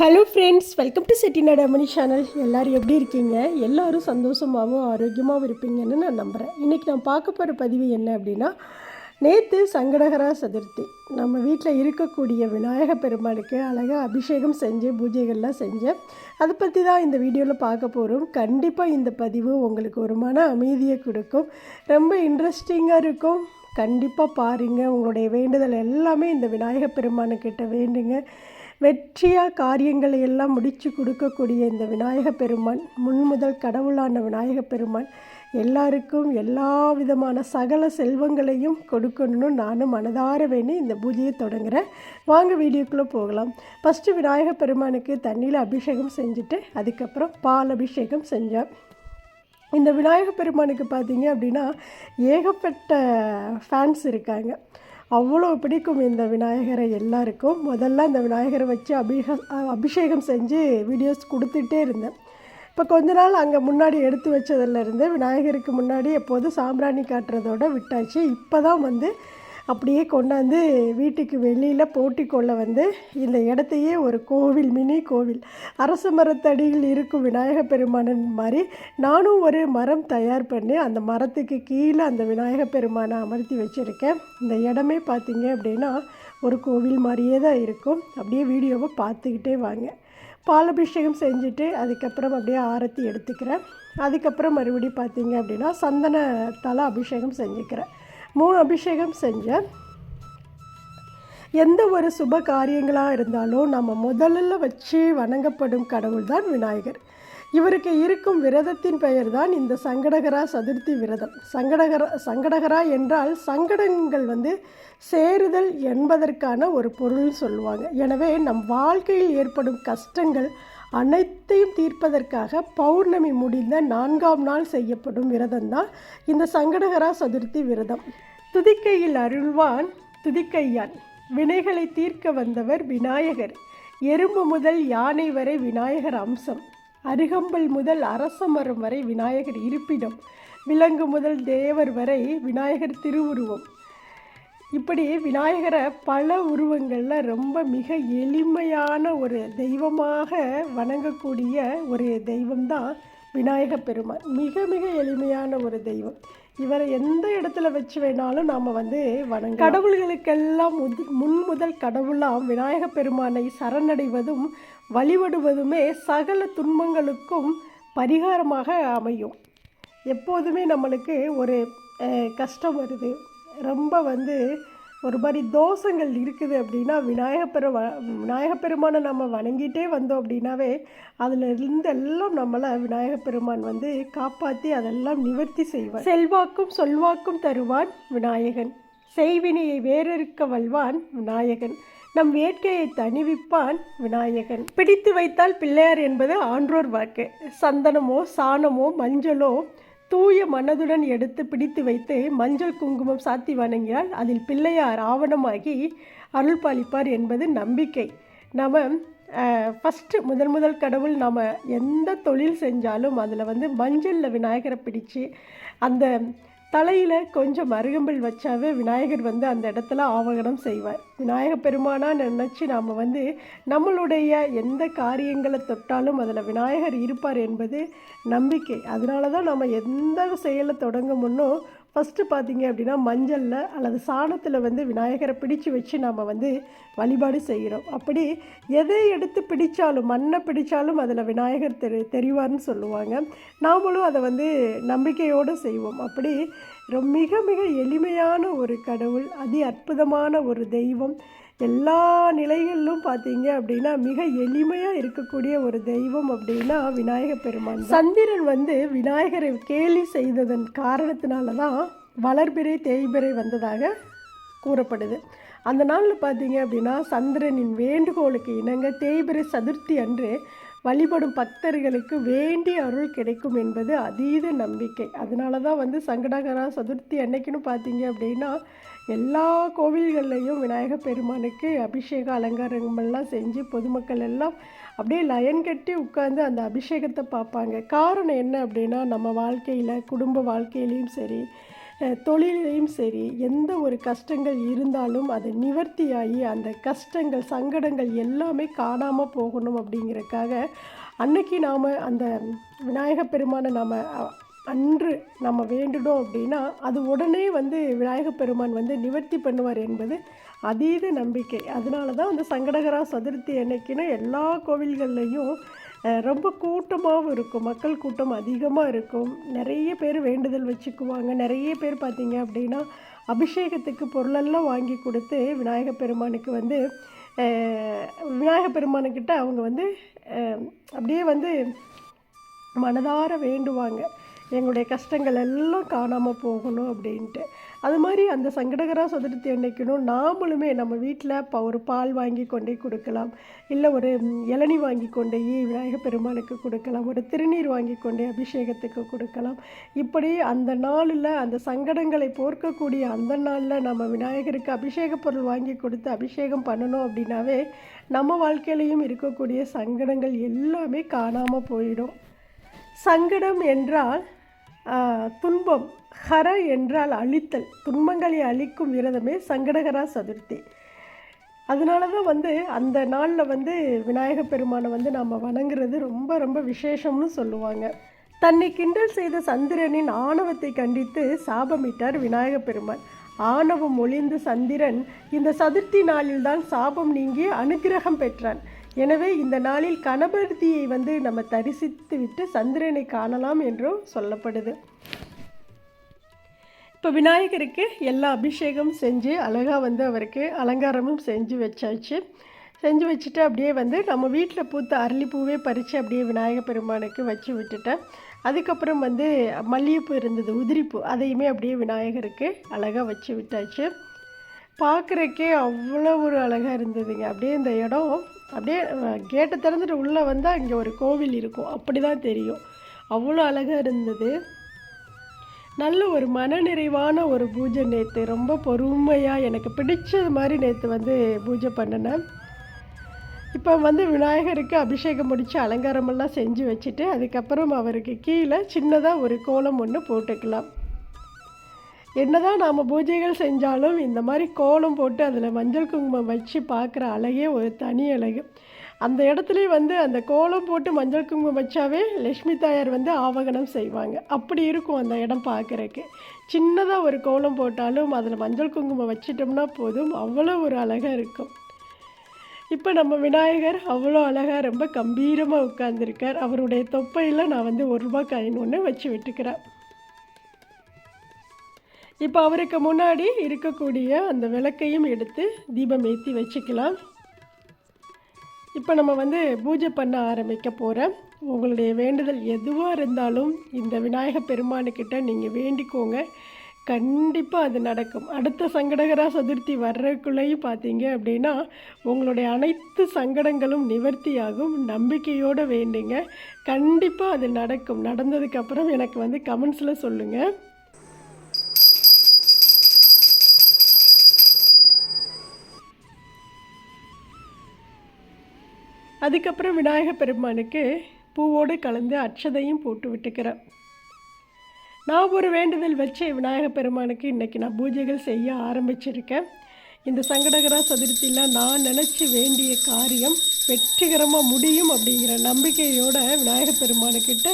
Hello friends welcome to Chettinad Amani channel எல்லோரும் எப்படி இருக்கீங்க? எல்லோரும் சந்தோஷமாகவும் ஆரோக்கியமாகவும் இருப்பீங்கன்னு நான் நம்புகிறேன் இன்றைக்கி நான் பார்க்க போகிற பதிவு என்ன அப்படின்னா நேற்று சங்கடகரா சதுர்த்தி. நம்ம வீட்டில் இருக்கக்கூடிய விநாயக பெருமாளுக்கு அழகாக அபிஷேகம் செஞ்சு பூஜைகள்லாம் செஞ்சேன் அதை பற்றி தான் இந்த வீடியோவில் பார்க்க போகிறோம் கண்டிப்பாக இந்த பதிவு உங்களுக்கு ஒரு மன அமைதியை கொடுக்கும். ரொம்ப இன்ட்ரெஸ்டிங்காக இருக்கும். கண்டிப்பாக பாருங்கள் உங்களுடைய வேண்டுதல் எல்லாமே இந்த விநாயக பெருமானுக்கிட்ட வேண்டுங்க. வெற்றியாக காரியங்களை எல்லாம் முடித்து கொடுக்கக்கூடிய இந்த விநாயக பெருமான் முன்முதல் கடவுளான விநாயக பெருமான் எல்லாருக்கும் எல்லா விதமான சகல செல்வங்களையும் கொடுக்கணும்னு நானும் மனதார வேண்டி இந்த பூஜையை தொடங்குறேன். வாங்க வீடியோக்குள்ளே போகலாம். ஃபஸ்ட்டு விநாயக பெருமானுக்கு தண்ணியில் அபிஷேகம் செஞ்சுட்டு அதுக்கப்புறம் பால் அபிஷேகம் செஞ்சேன் இந்த விநாயக பெருமானுக்கு பார்த்தீங்க அப்படின்னா ஏகப்பட்ட ஃபேன்ஸ் இருக்காங்க. அவ்வளோ பிடிக்கும் இந்த விநாயகரை எல்லாருக்கும். முதல்ல இந்த விநாயகரை வச்சு அபிஷ அபிஷேகம் செஞ்சு வீடியோஸ் கொடுத்துட்டே இருந்தேன். இப்போ கொஞ்ச நாள் அங்கே முன்னாடி எடுத்து வச்சதுலேருந்து விநாயகருக்கு முன்னாடி எப்போதும் சாம்பிராணி காட்டுறதோட விட்டாச்சு. இப்போ தான் வந்து அப்படியே கொண்டாந்து வீட்டுக்கு வெளியில் போட்டிக்கொள்ள வந்து இந்த இடத்தையே ஒரு கோவில் மினி கோவில். அரச மரத்தடியில் இருக்கும் விநாயக பெருமானன் மாதிரி நானும் ஒரு மரம் தயார் பண்ணி அந்த மரத்துக்கு கீழே அந்த விநாயக பெருமானை அமர்த்தி வச்சுருக்கேன். இந்த இடமே பார்த்தீங்க அப்படின்னா ஒரு கோவில் மாதிரியே தான் இருக்கும். அப்படியே வீடியோவை பார்த்துக்கிட்டே வாங்க. பாலபிஷேகம் செஞ்சுட்டு அதுக்கப்புறம் அப்படியே ஆரத்தி எடுத்துக்கிறேன். அதுக்கப்புறம் மறுபடியும் பார்த்தீங்க அப்படின்னா சந்தன தலை அபிஷேகம் செஞ்சுக்கிறேன். மூணு அபிஷேகம் செஞ்சேன். எந்த ஒரு சுப காரியங்களாக இருந்தாலும் நம்ம முதல்ல வச்சு வணங்கப்படும் கடவுள் தான் விநாயகர். இவருக்கு இருக்கும் விரதத்தின் பெயர் தான் இந்த சங்கடகரா சதுர்த்தி விரதம். சங்கடகரா சங்கடகரா என்றால் சங்கடங்கள் வந்து சேருதல் என்பதற்கான ஒரு பொருள் சொல்லுவாங்க. எனவே நம் வாழ்க்கையில் ஏற்படும் கஷ்டங்கள் அனைத்தையும் தீர்ப்பதற்காக பௌர்ணமி முடிந்த நான்காம் நாள் செய்யப்படும் விரதம் தான் இந்த சங்கடகரா சதுர்த்தி விரதம். துதிக்கையில் அருள்வான் துதிக்கையான். வினைகளை தீர்க்க வந்தவர் விநாயகர். எறும்பு முதல் யானை வரை விநாயகர் அம்சம். அருகம்பல் முதல் அரசமரம் வரை விநாயகர் இருப்பிடம். விலங்கு முதல் தேவர் வரை விநாயகர் திருவுருவம். இப்படி விநாயகரை பல உருவங்களில் ரொம்ப மிக எளிமையான ஒரு தெய்வமாக வணங்கக்கூடிய ஒரு தெய்வம்தான் விநாயக பெருமான். மிக மிக எளிமையான ஒரு தெய்வம். இவரை எந்த இடத்துல வச்சு வேணாலும் நாம் வந்து வணங்க கடவுள்களுக்கெல்லாம் முது முன் முதல் கடவுளாம் விநாயக பெருமானை சரணடைவதும் வழிபடுவதுமே சகல துன்பங்களுக்கும் பரிகாரமாக அமையும். எப்போதுமே நம்மளுக்கு ஒரு கஷ்டம் வருது. ரொம்ப வந்து ஒரு மாதிரி தோஷங்கள் இருக்குது அப்படின்னா விநாயகப்பெரு பெரும நம்ம வணங்கிட்டே வந்தோம் அப்படின்னாவே அதில் இருந்தெல்லாம் நம்மளை விநாயகப்பெருமான் வந்து காப்பாற்றி அதெல்லாம் நிவர்த்தி செய்வார். செல்வாக்கும் சொல்வாக்கும் தருவான் விநாயகன். செய்வினையை வேறறுக்க வல்வான் விநாயகன். நம் வேட்கையை தணிவிப்பான் விநாயகன். பிடித்து வைத்தால் பிள்ளையார் என்பது ஆன்றோர் வாக்கு. சந்தனமோ சாணமோ மஞ்சளோ தூய மனதுடன் எடுத்து பிடித்து வைத்து மஞ்சள் குங்குமம் சாத்தி வணங்கியால் அதில் பிள்ளையார் ஆவணமாகி அருள் பாலிப்பார் என்பது நம்பிக்கை. நம்ம ஃபஸ்ட்டு முதல் முதல் கடவுள் நாம் எந்த தொழில் செஞ்சாலும் அதில் வந்து மஞ்சளில் விநாயகரை பிடிச்சு அந்த தலையில் கொஞ்சம் அருகம்புல் வச்சாவே விநாயகர் வந்து அந்த இடத்துல ஆவகனம் செய்வார். விநாயக பெருமானா நினச்சி நாம் வந்து நம்மளுடைய எந்த காரியங்களை தொட்டாலும் அதில் விநாயகர் இருப்பார் என்பது நம்பிக்கை. அதனால தான் நம்ம எந்த செயலை தொடங்க முன்னோ ஃபஸ்ட்டு பார்த்திங்க அப்படின்னா மஞ்சளில் அல்லது சாணத்தில் வந்து விநாயகரை பிடிச்சு வச்சு நம்ம வந்து வழிபாடு செய்கிறோம். அப்படி எதை எடுத்து பிடித்தாலும் மண்ணை பிடித்தாலும் அதில் விநாயகர் தெரி தெரிவார்னு சொல்லுவாங்க. நாமளும் அதை வந்து நம்பிக்கையோடு செய்வோம். அப்படி மிக மிக எளிமையான ஒரு கடவுள் அதி அற்புதமான ஒரு தெய்வம் எல்லா நிலைகளிலும் பார்த்தீங்க அப்படின்னா மிக எளிமையாக இருக்கக்கூடிய ஒரு தெய்வம் அப்படின்னா விநாயக பெருமான் சந்திரன் வந்து விநாயகரை கேலி செய்ததன் காரணத்தினால தான் வளர்பிறை தேய்பிறை வந்ததாக கூறப்படுது. அந்த நாளில் பார்த்தீங்க அப்படின்னா சந்திரனின் வேண்டுகோளுக்கு இணங்க தேய்பிறை சதுர்த்தி அன்று வழிபடும் பக்தர்களுக்கு வேண்டிய அருள் கிடைக்கும் என்பது அதீத நம்பிக்கை. அதனால தான் வந்து சங்கடகரா சதுர்த்தி அன்னைக்குன்னு பார்த்தீங்க அப்படின்னா எல்லா கோவில்கள்லேயும் விநாயக பெருமானுக்கு அபிஷேக அலங்காரங்கள்லாம் செஞ்சு பொதுமக்கள் எல்லாம் அப்படியே லயன் கட்டி உட்காந்து அந்த அபிஷேகத்தை பார்ப்பாங்க. காரணம் என்ன அப்படின்னா நம்ம வாழ்க்கையில் குடும்ப வாழ்க்கையிலையும் சரி தொழிலையும் சரி எந்த ஒரு கஷ்டங்கள் இருந்தாலும் அது நிவர்த்தியாகி அந்த கஷ்டங்கள் சங்கடங்கள் எல்லாமே காணாமல் போகணும் அப்படிங்கிறக்காக அன்னைக்கு நாம் அந்த விநாயகப் பெருமானை நாம் அன்று நம்ம வேண்டுடோம் அப்படின்னா அது உடனே வந்து விநாயகப் பெருமான் வந்து நிவர்த்தி பண்ணுவார் என்பது அதீத நம்பிக்கை. அதனால தான் வந்து சங்கடகரா சதுர்த்தி அன்னைக்குன்னு எல்லா கோவில்கள்லையும் ரொம்ப கூட்டமாகவும் இருக்கும். மக்கள் கூட்டம் அதிகமாக இருக்கும். நிறைய பேர் வேண்டுதல் வச்சுக்குவாங்க. நிறைய பேர் பார்த்திங்க அப்படின்னா அபிஷேகத்துக்கு பொருளெல்லாம் வாங்கி கொடுத்து விநாயகப் பெருமானுக்கு வந்து விநாயகப் பெருமானுக்கிட்ட அவங்க வந்து அப்படியே வந்து மனதார வேண்டுவாங்க. எங்களுடைய கஷ்டங்கள் எல்லாம் காணாமல் போகணும் அப்படின்ட்டு. அது மாதிரி அந்த சங்கடகரா சதுர்த்தி அன்னைக்கணும் நாமளுமே நம்ம வீட்டில் இப்போ ஒரு பால் வாங்கி கொண்டே கொடுக்கலாம். இல்லை ஒரு இளநி இளநீ வாங்கி கொண்டே விநாயக பெருமானுக்கு கொடுக்கலாம். ஒரு திருநீர் வாங்கி கொண்டே அபிஷேகத்துக்கு கொடுக்கலாம். இப்படி அந்த நாளில் அந்த சங்கடங்களை போர்க்கக்கூடிய அந்த நாளில் நம்ம விநாயகருக்கு அபிஷேக பொருள் வாங்கி கொடுத்து அபிஷேகம் பண்ணணும் அப்படின்னாவே நம்ம வாழ்க்கையிலையும் இருக்கக்கூடிய சங்கடங்கள் எல்லாமே காணாமல் போயிடும். சங்கடம் என்றால் துன்பம் ஹர என்றால் அழித்தல் துன்பங்களை அழிக்கும் விரதமே சங்கடகரா சதுர்த்தி. அதனால தான் வந்து அந்த நாளில் வந்து விநாயக பெருமானை வந்து நம்ம வணங்குறது ரொம்ப ரொம்ப விசேஷம்னு சொல்லுவாங்க. தன்னை கிண்டல் செய்த சந்திரனின் ஆணவத்தை கண்டித்து சாபமிட்டார் விநாயக பெருமான். ஆணவம் ஒளிந்து சந்திரன் இந்த சதுர்த்தி நாளில்தான் சாபம் நீங்கி அனுக்கிரகம் பெற்றான். எனவே இந்த நாளில் கணபதியை வந்து நம்ம தரிசித்து விட்டு சந்திரனை காணலாம் என்றும் சொல்லப்படுது. இப்போ விநாயகருக்கு எல்லா அபிஷேகமும் செஞ்சு அழகாக வந்து அவருக்கு அலங்காரமும் செஞ்சு வச்சாச்சு. செஞ்சு வச்சுட்டு அப்படியே வந்து நம்ம வீட்டில் பூத்த அரளிப்பூவே பறித்து அப்படியே விநாயகர் பெருமானுக்கு வச்சு விட்டுட்டேன். அதுக்கப்புறம் வந்து மல்லிகைப்பூ இருந்தது உதிரிப்பூ அதையுமே அப்படியே விநாயகருக்கு அழகாக வச்சு விட்டாச்சு. பார்க்குறக்கே அவ்வளோ ஒரு அழகாக இருந்ததுங்க. அப்படியே இந்த இடம் அப்படியே கேட்டை திறந்துட்டு உள்ளே வந்தால் இங்கே ஒரு கோவில் இருக்கும். அப்படி தான் தெரியும். அவ்வளோ அழகாக இருந்தது. நல்ல ஒரு மனநிறைவான ஒரு பூஜை நேற்று ரொம்ப பொறுமையாக எனக்கு பிடிச்சது மாதிரி நேற்று வந்து பூஜை பண்ணினேன். இப்போ வந்து விநாயகருக்கு அபிஷேகம் முடித்து அலங்காரமெல்லாம் செஞ்சு வச்சுட்டு அதுக்கப்புறம் அவருக்கு கீழே சின்னதாக ஒரு கோலம் ஒன்று போட்டுக்கலாம். என்னதான் நாம் பூஜைகள் செஞ்சாலும் இந்த மாதிரி கோலம் போட்டு அதில் மஞ்சள் குங்குமம் வச்சு பார்க்குற அழகே ஒரு தனி அழகு. அந்த இடத்துலையும் வந்து அந்த கோலம் போட்டு மஞ்சள் குங்குமம் வச்சாவே லக்ஷ்மி தாயார் வந்து ஆவகனம் செய்வாங்க. அப்படி இருக்கும் அந்த இடம் பார்க்குறக்கு. சின்னதாக ஒரு கோலம் போட்டாலும் அதில் மஞ்சள் குங்குமம் வச்சிட்டோம்னா போதும். அவ்வளோ ஒரு அழகாக இருக்கும். இப்போ நம்ம விநாயகர் அவ்வளோ அழகாக ரொம்ப கம்பீரமாக உட்காந்துருக்கார் அவருடைய தொப்பையில் நான் வந்து ஒரு ரூபாய் காயின் ஒன்று வச்சு விட்டுக்கிறேன். இப்போ அவருக்கு முன்னாடி இருக்கக்கூடிய அந்த விளக்கையும் எடுத்து தீபம் ஏற்றி வச்சுக்கலாம். இப்போ நம்ம வந்து பூஜை பண்ண ஆரம்பிக்க போகிறோம் உங்களுடைய வேண்டுதல் எதுவாக இருந்தாலும் இந்த விநாயகர் பெருமானுக்கிட்ட நீங்கள் வேண்டிக்கோங்க. கண்டிப்பாக அது நடக்கும். அடுத்த சங்கடகரா சதுர்த்தி வர்றதுக்குள்ளேயும் பார்த்தீங்க அப்படின்னா உங்களுடைய அனைத்து சங்கடங்களும் நிவர்த்தியாகும். நம்பிக்கையோடு வேண்டுங்க. கண்டிப்பாக அது நடக்கும். நடந்ததுக்கப்புறம் எனக்கு வந்து கமெண்ட்ஸில் சொல்லுங்கள் அதுக்கப்புறம் விநாயகர் பெருமானுக்கு பூவோடு கலந்து அட்சதையும் போட்டு விட்டுக்கிறேன். நான் ஒரு வேண்டுதல் வச்சு விநாயகர் பெருமானுக்கு இன்றைக்கி நான் பூஜைகள் செய்ய ஆரம்பிச்சிருக்கேன். இந்த சங்கடகரா சதுர்த்தியில் நான் நினச்சி வேண்டிய காரியம் வெற்றிகரமாக முடியும் அப்படிங்கிற நம்பிக்கையோட விநாயகர் பெருமானுக்கிட்ட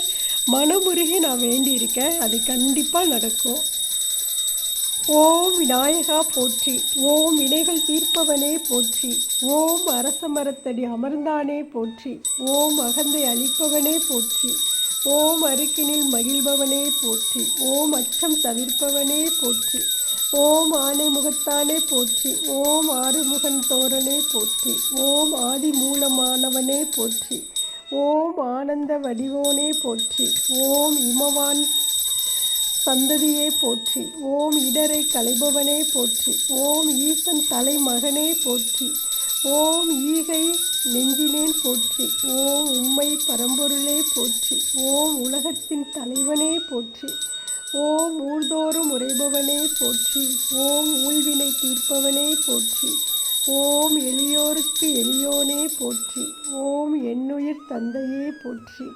மனமுருகி நான் வேண்டியிருக்கேன். அது கண்டிப்பாக நடக்கும். ஓம் விநாயகா போற்றி ஓம் வினைகள் தீர்ப்பவனே போற்றி ஓம் அரச மரத்தடி அமர்ந்தானே போற்றி ஓம் அகந்தை அளிப்பவனே போற்றி ஓம் அருக்கினில் மகிழ்பவனே போற்றி ஓம் அச்சம் தவிர்ப்பவனே போற்றி ஓம் ஆனை முகத்தானே போற்றி ஓம் ஆறுமுகன் தோரனே போற்றி ஓம் ஆதி மூலமானவனே போற்றி ஓம் ஆனந்த வடிவோனே போற்றி ஓம் இமவான் சந்ததியே போற்றி. ஓம் இடரை கலைபவனே போற்றி. ஓம் ஈசன் தலைமகனே போற்றி. ஓம் ஈகை நெஞ்சினேன் போற்றி. ஓம் உம்மை பரம்பொருளே போற்றி. ஓம் உலகத்தின் தலைவனே போற்றி. ஓம் ஊர்தோறும் உரைபவனே போற்றி. ஓம் ஊழ்வினை தீர்ப்பவனே போற்றி. ஓம் எளியோருக்கு எளியோனே போற்றி. ஓம் என்னுயிர் தந்தையே போற்றி.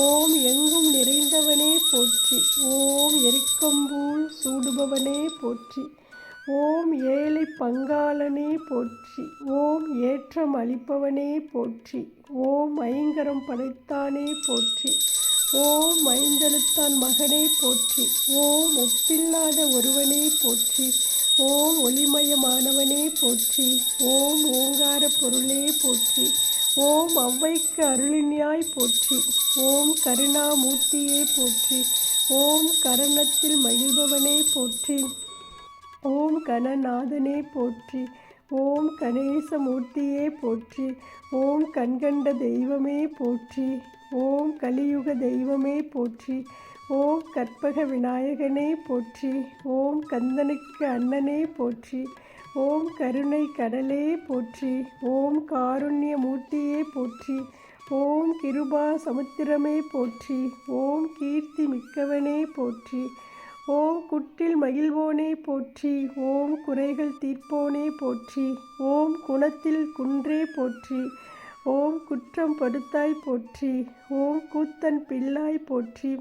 ஓம் எங்கும் நிறைந்தவனே போற்றி. ஓம் எரிக்கம்பூல் சூடுபவனே போற்றி. ஓம் ஏழை பங்காளனே போற்றி. ஓம் ஏற்றம் அளிப்பவனே போற்றி. ஓம் ஐங்கரம் படைத்தானே போற்றி. ஓம் ஐந்தெழுத்தான் மகனே போற்றி. ஓம் ஒப்பில்லாத ஒருவனே போற்றி. ஓம் ஒளிமயமானவனே போற்றி. ஓம் ஓங்கார பொருளே போற்றி. ஓம் ஒளவைக்கு அருளினியாய் போற்றி. ஓம் கருணாமூர்த்தியே போற்றி. ஓம் கரணத்தில் மகிழ்பவனே போற்றி. ஓம் கணநாதனே போற்றி. ஓம் கணேசமூர்த்தியே போற்றி. ஓம் கண்கண்ட தெய்வமே போற்றி. ஓம் கலியுக தெய்வமே போற்றி. ஓம் கற்பக விநாயகனே போற்றி. ஓம் கந்தனுக்கு அண்ணனே போற்றி. ஓம் கருணை கடலே போற்றி. ஓம் காருண்ய மூர்த்தியே போற்றி. ஓம் கிருபா சமுத்திரமே போற்றி. ஓம் கீர்த்தி மிக்கவனே போற்றி. ஓம் குட்டில் மகிழ்வோனே போற்றி. ஓம் குறைகள் தீர்ப்போனே போற்றி. ஓம் குணத்தில் குன்றே போற்றி. ஓம் குற்றம் படுத்தாய் போற்றி. ஓம் கூத்தன் பிள்ளாய் போற்றி.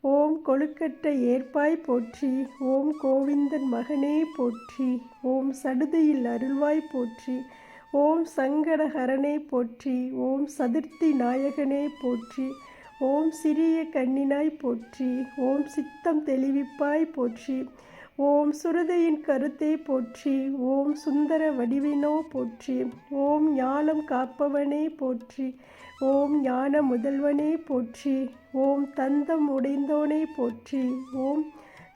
ஓம் கொழுக்கட்டை ஏற்பாய் போற்றி. ஓம் கோவிந்தன் மகனே போற்றி. ஓம் சடுதியில் அருள்வாய் போற்றி. ஓம் சங்கடஹரனே போற்றி ஓம் சதுர்த்தி நாயகனே போற்றி ஓம் சிறிய கண்ணினாய் போற்றி ஓம் சித்தம் தெளிவிப்பாய் போற்றி ஓம் சுருதையின் கருத்தை போற்றி ஓம் சுந்தர வடிவினோ போற்றி ஓம் ஞானம் காப்பவனே போற்றி ஓம் ஞான முதல்வனே போற்றி ஓம் தந்தம் உடைந்தோனே போற்றி ஓம்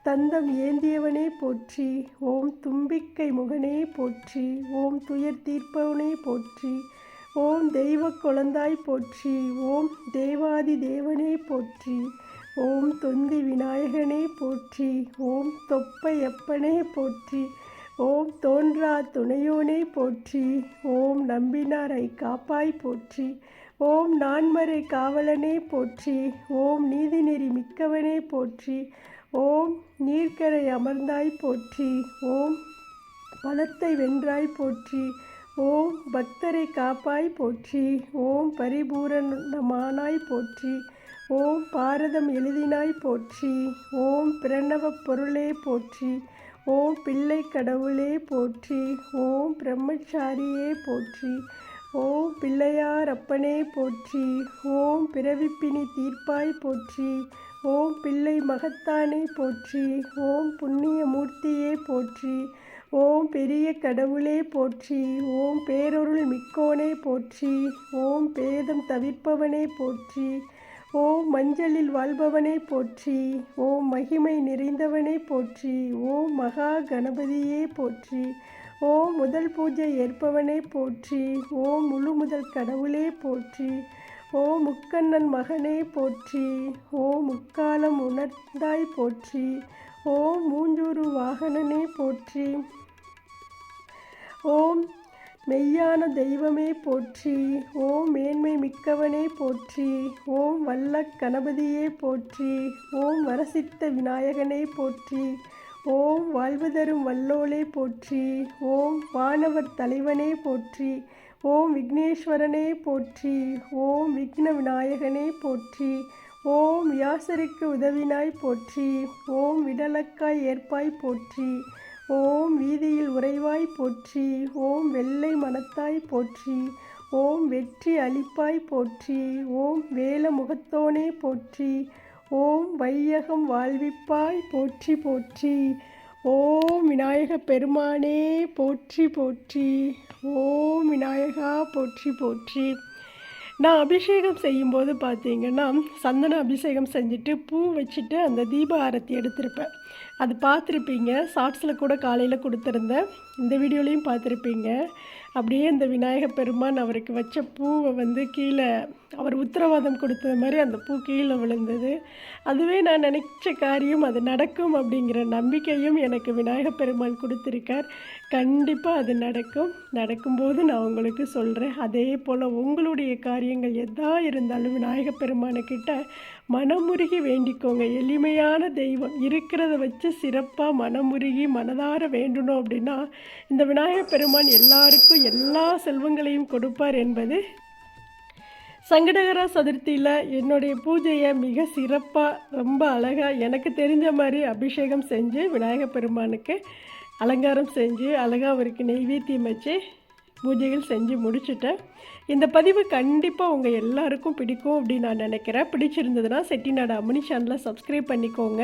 தந்தம் ஏந்தியவனே போற்றி ஓம் தும்பிக்கை முகனே போற்றி ஓம் துயர் தீர்ப்பவனே போற்றி ஓம் தெய்வ குழந்தாய் போற்றி ஓம் தேவாதி தேவனே போற்றி ஓம் தொந்தி விநாயகனே போற்றி ஓம் தொப்பையப்பனே போற்றி ஓம் தோன்றா துணையோனே போற்றி ஓம் நம்பினாரை காப்பாய் போற்றி ஓம் நான்மறை காவலனே போற்றி ஓம் நீதிநெறி மிக்கவனே போற்றி ஓம் நீர்க்கரை அமர்ந்தாய் போற்றி ஓம் பலத்தை வென்றாய் போற்றி ஓம் பக்தரை காப்பாய் போற்றி ஓம் பரிபூரணமானாய் போற்றி ஓம் பாரதம் எழுதினாய் போற்றி ஓம் பிரணவ பொருளே போற்றி ஓம் பிள்ளை கடவுளே போற்றி ஓம் பிரம்மச்சாரியே போற்றி ஓம் பிள்ளையார் அப்பனே போற்றி ஓம் பிறவிப்பினி தீர்ப்பாய் போற்றி ஓம் பிள்ளை மகத்தானே போற்றி ஓம் புண்ணிய மூர்த்தியே போற்றி ஓம் பெரிய கடவுளே போற்றி ஓம் பேரொருள் மிக்கோனே போற்றி ஓம் பேதம் தவிப்பவனே போற்றி ஓம் மஞ்சளில் வாழ்பவனே போற்றி ஓம் மகிமை நிறைந்தவனே போற்றி ஓம் மகா கணபதியே போற்றி ஓம் முதல் பூஜை ஏற்பவனே போற்றி ஓம் முழு முதல் கடவுளே போற்றி ஓ முக்கண்ணன் மகனே போற்றி. ஓ முக்காலம் உணர்ந்தாய் போற்றி. ஓ மூஞ்சூறு வாகனனே போற்றி. ஓம் மெய்யான தெய்வமே போற்றி. ஓம் மேன்மை மிக்கவனே போற்றி. ஓம் வல்ல கணபதியே போற்றி. ஓம் வரசித்த விநாயகனே போற்றி. ஓம் வாழ்வு தரும் வல்லோலே போற்றி. ஓம் வானவர் தலைவனே போற்றி. ஓம் விக்னேஸ்வரனே போற்றி. ஓம் விக்ன விநாயகனே போற்றி. ஓம் வியாசருக்கு உதவினாய் போற்றி. ஓம் விடலக்காய் ஏற்பாய் போற்றி. ஓம் வீதியில் உறைவாய் போற்றி. ஓம் வெள்ளை மனத்தாய் போற்றி. ஓம் வெற்றி அளிப்பாய் போற்றி. ஓம் வேல முகத்தோனே போற்றி. ஓம் வையகம் வாழ்விப்பாய் போற்றி போற்றி. ஓம் விநாயக பெருமானே போற்றி போற்றி. ஓம் விநாயகா போற்றி போற்றி. நான் அபிஷேகம் செய்யும்போது பார்த்தீங்கன்னா சந்தன அபிஷேகம் செஞ்சுட்டு பூ வச்சுட்டு அந்த தீப ஆரத்தி எடுத்திருப்பேன். அது பார்த்துருப்பீங்க. ஷார்ட்ஸில் கூட காலையில் கொடுத்துருந்தேன். இந்த வீடியோலையும் பார்த்துருப்பீங்க. அப்படியே இந்த விநாயக பெருமான் அவருக்கு வச்ச பூவை வந்து கீழே அவர் உத்தரவாதம் கொடுத்தது மாதிரி அந்த பூ கீழே விழுந்தது. அதுவே நான் நினச்ச காரியம் அது நடக்கும் அப்படிங்கிற நம்பிக்கையும் எனக்கு விநாயகப் பெருமாள் கொடுத்துருக்கார். கண்டிப்பாக அது நடக்கும். நடக்கும்போது நான் உங்களுக்கு சொல்கிறேன் அதே போல் உங்களுடைய காரியங்கள் எதா இருந்தாலும் விநாயகப் பெருமானுக்கிட்ட மனமுருகி வேண்டிக்கோங்க. எளிமையான தெய்வம். இருக்கிறத வச்சு சிறப்பாக மனமுருகி மனதார வேண்டணும் அப்படின்னா இந்த விநாயகப் பெருமான் எல்லாருக்கும் எல்லா செல்வங்களையும் கொடுப்பார் என்பது சங்கடகர சதுர்த்தியில் என்னுடைய பூஜையை மிக சிறப்பாக ரொம்ப அழகாக எனக்கு தெரிஞ்ச மாதிரி அபிஷேகம் செஞ்சு விநாயகப் பெருமானுக்கு அலங்காரம் செஞ்சு அழகாக அவருக்கு நெய்வேத்தியம் வச்சு பூஜைகள் செஞ்சு முடிச்சுட்டேன். இந்த பதிவு கண்டிப்பாக உங்கள் எல்லாருக்கும் பிடிக்கும் அப்படின்னு நான் நினைக்கிறேன். பிடிச்சிருந்ததுன்னா செட்டிநாடு அம்மனி சேனலில் சப்ஸ்கிரைப் பண்ணிக்கோங்க.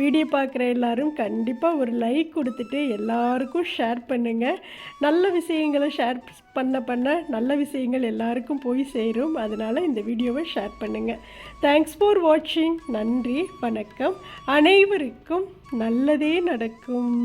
வீடியோ பார்க்குற எல்லாரும் கண்டிப்பாக ஒரு லைக் கொடுத்துட்டு எல்லாருக்கும் ஷேர் பண்ணுங்கள் நல்ல விஷயங்களை ஷேர் பண்ண பண்ண நல்ல விஷயங்கள் எல்லாருக்கும் போய் சேரும். அதனால் இந்த வீடியோவை ஷேர் பண்ணுங்கள் தேங்க்ஸ் ஃபார் வாட்சிங் நன்றி வணக்கம். அனைவருக்கும் நல்லதே நடக்கும்.